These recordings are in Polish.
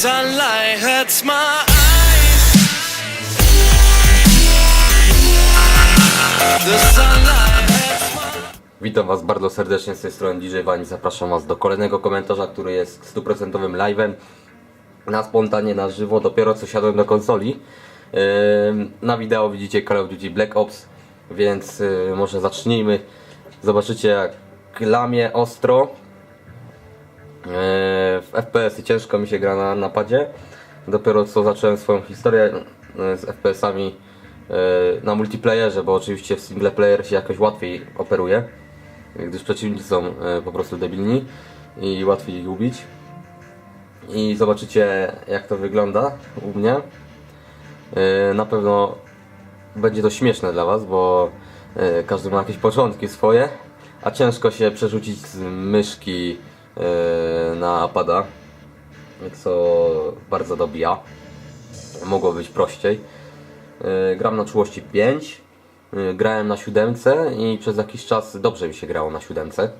Sunlight hurts my eyes. The sunlight hurts my Witam Was bardzo serdecznie z tej strony DJ Wani. Zapraszam Was do kolejnego komentarza, który jest stuprocentowym live'em. Na spontanie, na żywo, dopiero co siadłem do konsoli. Na wideo widzicie Call of Duty Black Ops, więc y, może zacznijmy. Zobaczycie jak lamie ostro. Yy, W FPS-y ciężko mi się gra na napadzie. Dopiero co zacząłem swoją historię yy, z FPS-ami yy, na multiplayerze, bo oczywiście w single player się jakoś łatwiej operuje, gdyż przeciwnicy są po prostu debilni i łatwiej ich ubić. I zobaczycie jak to wygląda u mnie. Na pewno będzie to śmieszne dla Was, bo każdy ma jakieś początki swoje, a ciężko się przerzucić z myszki na pada, co bardzo dobija. Mogło być prościej. Yy, Gram na czułości 5. Yy, Grałem na siódemce i przez jakiś czas dobrze mi się grało na siódemce.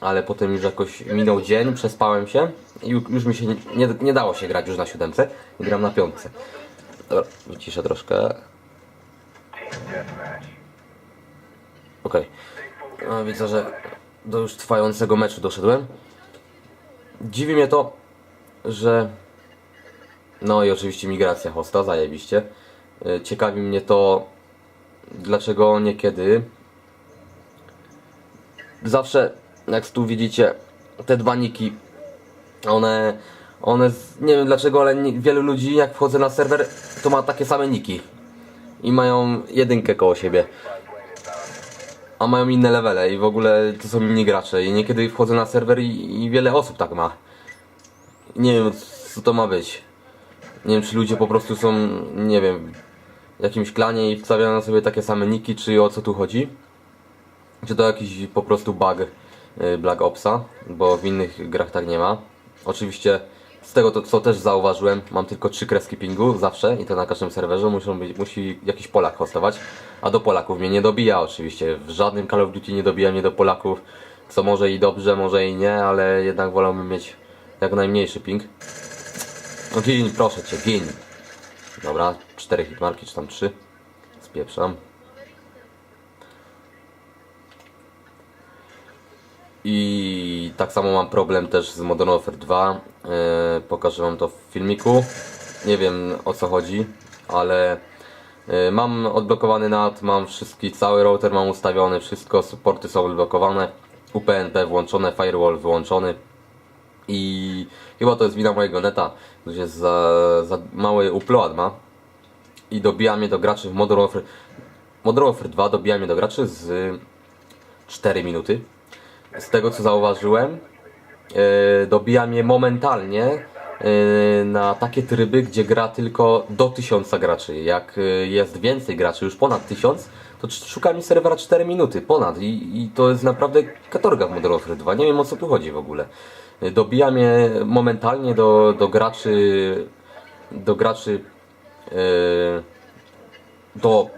Ale potem już jakoś minął dzień, przespałem się i ju- już mi się nie, nie, nie dało się grać już na siódemce. I gram na piątce. Dobra, wyciszę troszkę. Okej. No, Widzę, że do już trwającego meczu doszedłem. Dziwi mnie to, że... No i oczywiście migracja hosta, zajebiście. Y, Ciekawi mnie to, dlaczego niekiedy zawsze, jak tu widzicie, te dwa niki, one, one, nie wiem dlaczego, ale nie, wielu ludzi, jak wchodzę na serwer, to ma takie same niki. I mają jedynkę koło siebie. A mają inne levele i w ogóle to są inni gracze. I niekiedy wchodzę na serwer i, i wiele osób tak ma. Nie wiem, co to ma być. Nie wiem, czy ludzie po prostu są, nie wiem, w jakimś klanie i wstawiają sobie takie same niki, czy o co tu chodzi. Czy to jakiś po prostu bug y, Black Opsa, bo w innych grach tak nie ma. Oczywiście z tego to, co też zauważyłem, mam tylko trzy kreski pingu zawsze i to na każdym serwerze muszą być, musi jakiś Polak hostować, a do Polaków mnie nie dobija oczywiście. W żadnym Call of Duty nie dobija mnie do Polaków, co może i dobrze, może i nie, ale jednak wolałbym mieć jak najmniejszy ping. No gin, proszę cię, gin. Dobra, cztery hitmarki, czy tam trzy. Spieprzam. I tak samo mam problem też z Modern Warfare 2. Yy, pokażę wam to w filmiku. Nie wiem o co chodzi, ale yy, mam odblokowany NAT, mam wszystki, cały router mam ustawiony, wszystko, supporty są odblokowane. UPnP włączone, firewall wyłączony. I chyba to jest wina mojego neta, jest za, za mały upload ma. I dobija mnie do graczy w Modern Warfare. Modern Warfare 2 dobija mnie do graczy z 4 minuty z tego co zauważyłem, yy, dobija mnie momentalnie yy, na takie tryby, gdzie gra tylko do 1000 graczy. Jak yy, jest więcej graczy, już ponad 1000, to szuka mi serwera 4 minuty, ponad. I, i to jest naprawdę katorga w Modern Warfare 2. Nie wiem o co tu chodzi w ogóle. Dobija mnie momentalnie do, do graczy, do graczy, do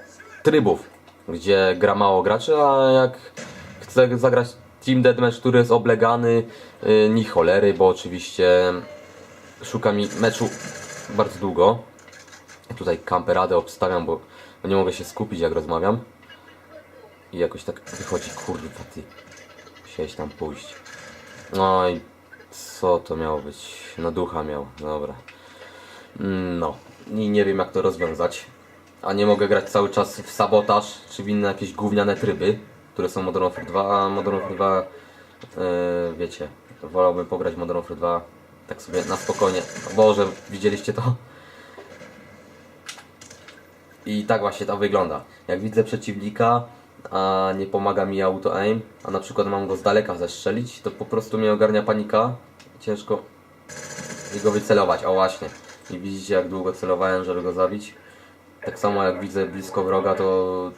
trybów, gdzie gra mało graczy, a jak chcę zagrać Team Deathmatch, który jest oblegany, yy, ni cholery, bo oczywiście szuka mi meczu bardzo długo. Tutaj kamperadę obstawiam, bo nie mogę się skupić jak rozmawiam. I jakoś tak wychodzi, kurwa ty. Musiałeś tam pójść. No i co to miało być? Na ducha miał, dobra. Mm, No, i nie wiem jak to rozwiązać. A nie mogę grać cały czas w sabotaż, czy w inne jakieś gówniane tryby, które są Modern Warfare 2, a Modern Warfare 2, yy, wiecie, wolałbym pograć Modern Warfare 2 tak sobie na spokojnie. O Boże, widzieliście to? I tak właśnie to wygląda. Jak widzę przeciwnika, a nie pomaga mi auto aim, a na przykład mam go z daleka zestrzelić, to po prostu mnie ogarnia panika. Ciężko go wycelować. O właśnie. I widzicie jak długo celowałem, żeby go zabić. Tak samo jak widzę blisko wroga, to,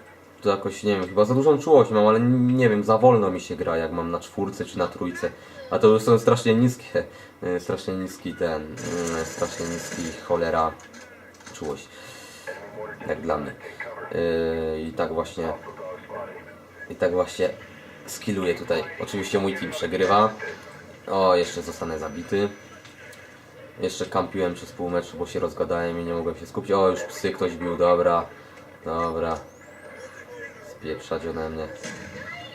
to jakoś nie wiem, chyba za dużą czułość mam, ale nie wiem, za wolno mi się gra, jak mam na czwórce czy na trójce. A to już są strasznie niskie, y, strasznie niski ten, y, strasznie niski cholera czułość. Jak dla mnie. Yy, I tak właśnie, i tak właśnie skilluję tutaj. Oczywiście mój team przegrywa. O, jeszcze zostanę zabity. Jeszcze kampiłem przez pół meczu, bo się rozgadałem i nie mogłem się skupić. O, już psy ktoś bił, dobra. Dobra. Spieprzać ode mnie.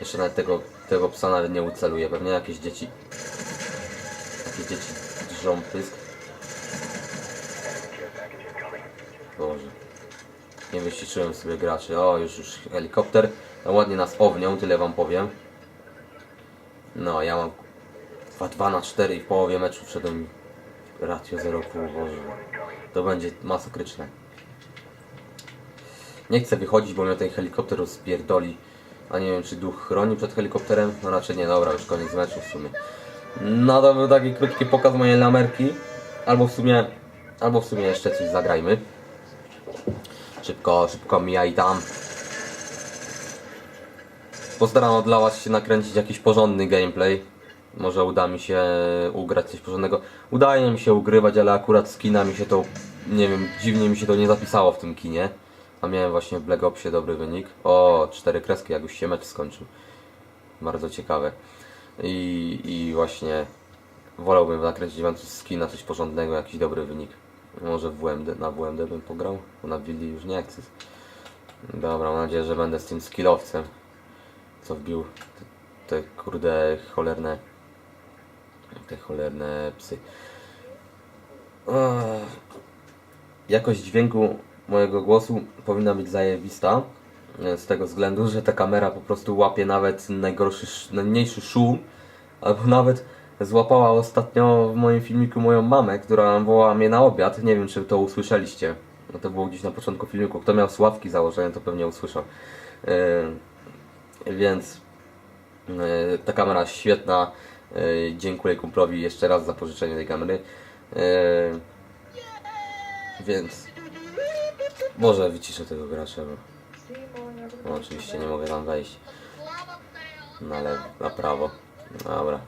Jeszcze nawet tego, tego psa nawet nie uceluję. Pewnie jakieś dzieci... Jakieś dzieci drżą pysk. Boże. Nie wyciszyłem sobie graczy. O, już, już helikopter. No, ładnie nas ownią, tyle wam powiem. No, ja mam 2 na 4 i w połowie meczu wszedłem ratio 0,5, Boże. To będzie masakryczne. Nie chcę wychodzić, bo mnie ten helikopter rozpierdoli. A nie wiem, czy duch chroni przed helikopterem? No raczej nie, dobra, już koniec meczu w sumie. No to był taki krótki pokaz mojej lamerki. Albo w sumie, albo w sumie jeszcze coś zagrajmy. Szybko, szybko mija i tam. Postaram od lała się nakręcić jakiś porządny gameplay. Może uda mi się ugrać coś porządnego. Udaje mi się ugrywać, ale akurat z kina mi się to, nie wiem, dziwnie mi się to nie zapisało w tym kinie. A miałem właśnie w Black Opsie dobry wynik. O, cztery kreski, jak już się mecz skończył. Bardzo ciekawe. I, i właśnie wolałbym nakręcić wam coś z kina, coś porządnego, jakiś dobry wynik. Może w WMD, na WMD bym pograł, bo na Willi już nie chcę. Dobra, mam nadzieję, że będę z tym skillowcem, co wbił te, te kurde cholerne, te cholerne psy. Jakość dźwięku mojego głosu powinna być zajebista. e, Z tego względu, że ta kamera po prostu łapie nawet najgorszy, sz- najmniejszy szum, albo nawet złapała ostatnio w moim filmiku moją mamę, która wołała mnie na obiad. Nie wiem, czy to usłyszeliście. No to było gdzieś na początku filmiku. Kto miał sławki założone, to pewnie usłyszał. Yy, więc yy, ta kamera świetna. Yy, dziękuję kumplowi jeszcze raz za pożyczenie tej kamery. Yy, więc może wyciszę tego gracza, bo no, oczywiście nie mogę tam wejść na lewo, na prawo. Dobra.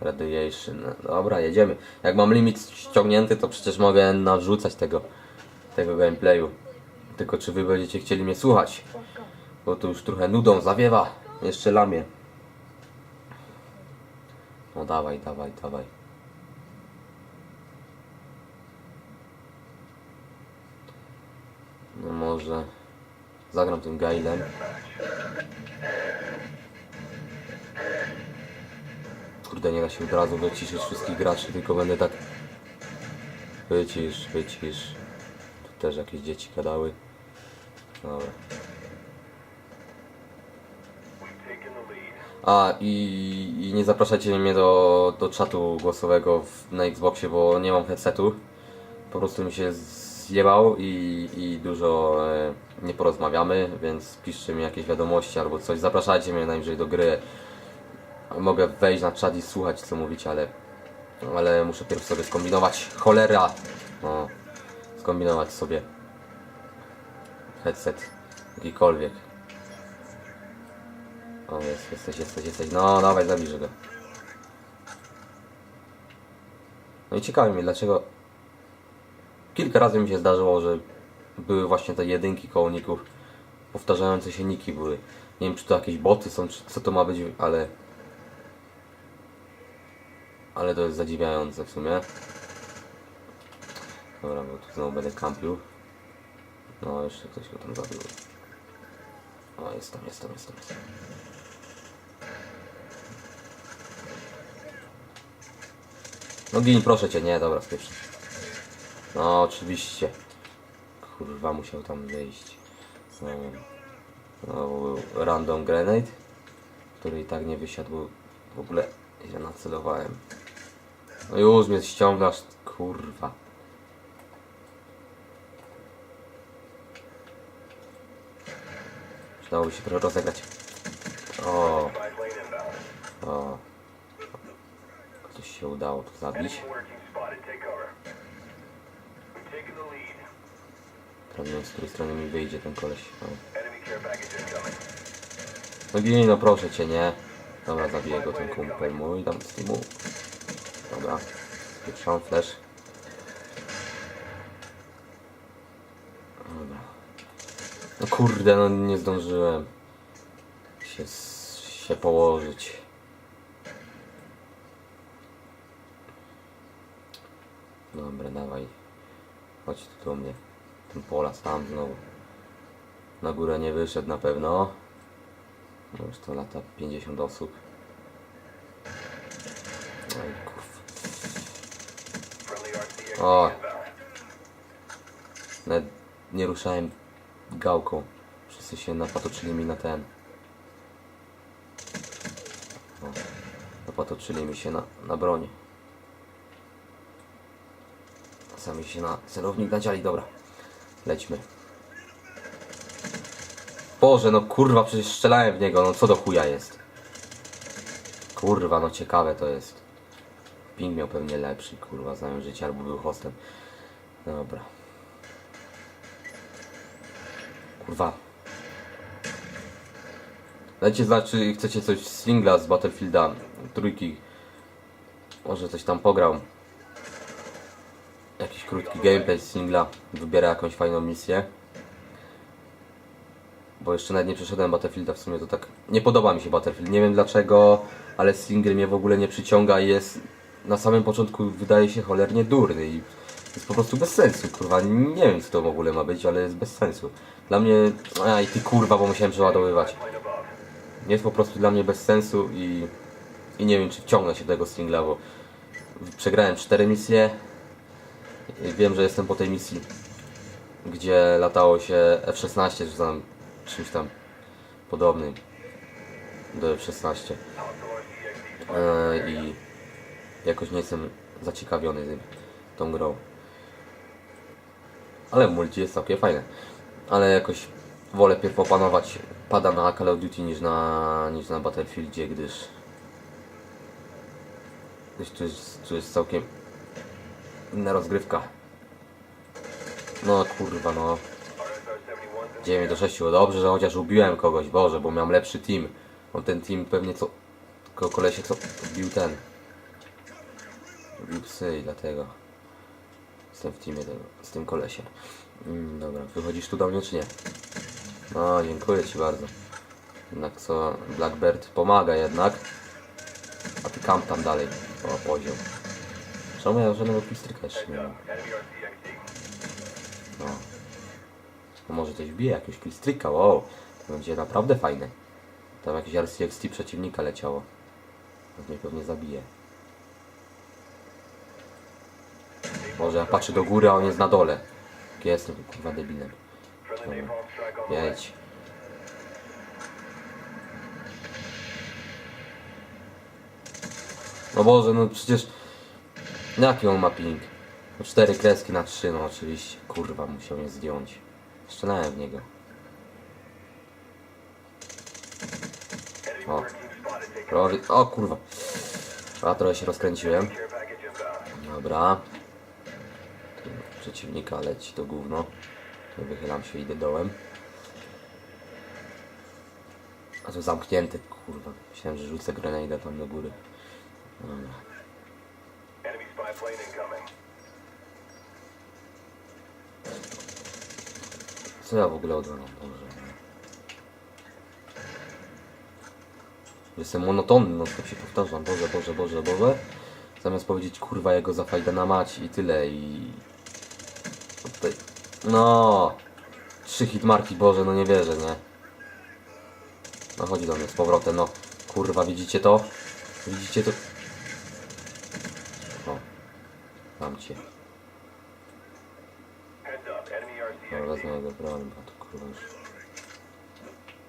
Radiation. Dobra, jedziemy. Jak mam limit ściągnięty, to przecież mogę narzucać tego, tego gameplayu. Tylko czy wy będziecie chcieli mnie słuchać? Bo to już trochę nudą zawiewa. Jeszcze lamie. No dawaj, dawaj, dawaj. No może zagram tym Gailem. Kurde, nie da się od razu wyciszyć wszystkich graczy, tylko będę tak... Wycisz, wycisz. Tu też jakieś dzieci gadały. Dobra. A i, i nie zapraszajcie mnie do, do czatu głosowego w, na Xboxie, bo nie mam headsetu. Po prostu mi się zjebał i, i dużo e, nie porozmawiamy, więc piszcie mi jakieś wiadomości albo coś. Zapraszajcie mnie najwyżej do gry. Mogę wejść na czat i słuchać co mówicie, ale, ale muszę pierw sobie skombinować. Cholera! No, skombinować sobie headset jakikolwiek. O, jest, jesteś, jesteś, jesteś. No, dawaj, zabijże go. No i ciekawi mnie, dlaczego kilka razy mi się zdarzyło, że były właśnie te jedynki kołników, powtarzające się niki były. Nie wiem, czy to jakieś boty są, czy co to ma być, ale... Ale to jest zadziwiające w sumie. Dobra, bo tu znowu będę kampił. No, jeszcze ktoś go tam zabił. O, jestem, jestem, jestem. jestem. No gin, proszę cię, nie, dobra, spieprz. No, oczywiście. Kurwa, musiał tam wyjść. No, no, random grenade, który i tak nie wysiadł, w ogóle ja nacelowałem. No już mnie ściągasz, kurwa. Przydałoby się trochę rozegrać. O, o. Coś się udało tu zabić. Prawda, z której strony mi wyjdzie ten koleś. O. No gini, no proszę cię, nie. Dobra, zabiję go ten kumpel mój, dam z mu. Dobra, spieprzam flash. Dobra. No kurde, no nie zdążyłem się, się położyć. Dobra, dawaj. Chodź tu do mnie. Ten Polas tam znowu. Na górę nie wyszedł na pewno. No już to lata 50 osób. Oj kurwa. O. Nawet nie ruszałem gałką. Wszyscy się napatoczyli mi na ten. O. Napatoczyli mi się na, na broń. Sami się na celownik nadziali, dobra. Lećmy. Boże, no kurwa, przecież strzelałem w niego, no co do chuja jest. Kurwa, no ciekawe to jest. Ping miał pewnie lepszy, kurwa, znałem życie, albo był hostem. Dobra. Kurwa. Dajcie znać, czy chcecie coś z singla z Battlefielda trójki. Może coś tam pograł. Jakiś krótki gameplay z singla. Wybierę jakąś fajną misję. Bo jeszcze nawet nie przeszedłem Battlefielda w sumie to tak. Nie podoba mi się Battlefield. Nie wiem dlaczego, ale single mnie w ogóle nie przyciąga i jest na samym początku wydaje się cholernie durny i jest po prostu bez sensu, kurwa. Nie wiem co to w ogóle ma być, ale jest bez sensu. Dla mnie. A i ty kurwa, bo musiałem przeładowywać. Jest po prostu dla mnie bez sensu i, i nie wiem czy wciągnę się tego singla, bo przegrałem cztery misje. Wiem, że jestem po tej misji, gdzie latało się F-16 czy tam czymś tam podobnym do F-16. Eee, I jakoś nie jestem zaciekawiony tym, tą grą. Ale multi jest całkiem fajne. Ale jakoś wolę pierw opanować pada na Call of Duty niż na, niż na Battlefieldzie, gdyż gdyż jest, tu jest całkiem inna rozgrywka. No kurwa no. 9 do 6, dobrze, że chociaż ubiłem kogoś, Boże, bo miałem lepszy team. On ten team pewnie co, tylko kolesie co bił ten. Bił psy i dlatego. Jestem w teamie tego, z tym kolesiem. Mm, dobra, wychodzisz tu do mnie czy nie? No, dziękuję Ci bardzo. Jednak co, Blackbird pomaga jednak. A Ty kamp tam dalej, o poziom. Czemu ja żadnego pistryka jeszcze nie mam? No. no może coś bije, jakiegoś killstreaka, wow. To będzie naprawdę fajne. Tam jakieś RCXT przeciwnika leciało. To mnie pewnie zabije. Może ja patrzę do góry, a on jest na dole. Ja jestem kurwa debilem. Jedź. No Boże, no przecież... Jaki on ma ping? No cztery kreski na trzy, no oczywiście. Kurwa, musiał mnie zdjąć. Strzelałem w niego. O. Rory... O kurwa. A trochę się rozkręciłem. Dobra. Tu Przeciwnika leci to gówno. Tu wychylam się, idę dołem. A tu zamknięty, kurwa. Myślałem, że rzucę grenade tam do góry. Dobra. Plane incoming. Co ja w ogóle odwalam? Boże. Jestem monotonny, no to się powtarzam. Boże, Boże, Boże, Boże. Zamiast powiedzieć kurwa jego za na mać i tyle i... Tutaj... No. Trzy hitmarki, Boże, no nie wierzę, nie? No chodzi do mnie z powrotem, no. Kurwa, widzicie to? Widzicie to? O. No wezmę jego broń, bo to kurwa już...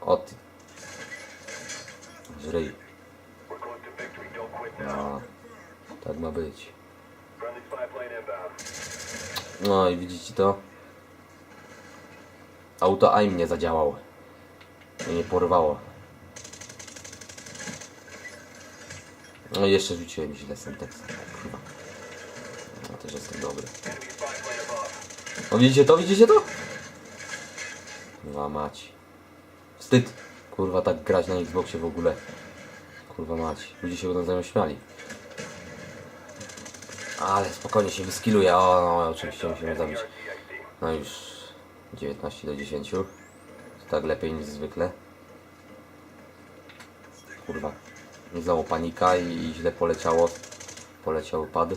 O ty... No. Tak ma być. No i widzicie to? Auto AIM nie zadziałało. Nie porwało. No i jeszcze rzuciłem źle synteksa. Kurwa. Też jestem dobry. No widzicie to? Widzicie to? Kurwa mać. Wstyd. Kurwa tak grać na Xboxie w ogóle. Kurwa mać. Ludzie się będą ze mną śmiali. Ale spokojnie się wyskiluje. O, no, oczywiście musimy zabić. No już 19 do 10. To tak lepiej niż zwykle. Kurwa. Znowu panika i źle poleciało. Poleciał pad.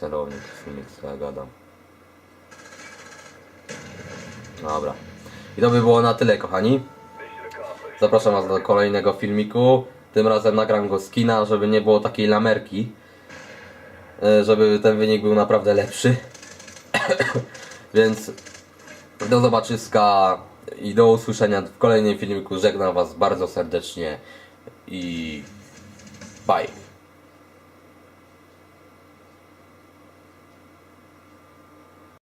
Celownik, filmik, co ja gadam. Dobra. I to by było na tyle, kochani. Zapraszam Was do kolejnego filmiku. Tym razem nagram go z kina, żeby nie było takiej lamerki. E, Żeby ten wynik był naprawdę lepszy. Więc do zobaczyska i do usłyszenia w kolejnym filmiku. Żegnam Was bardzo serdecznie i bye.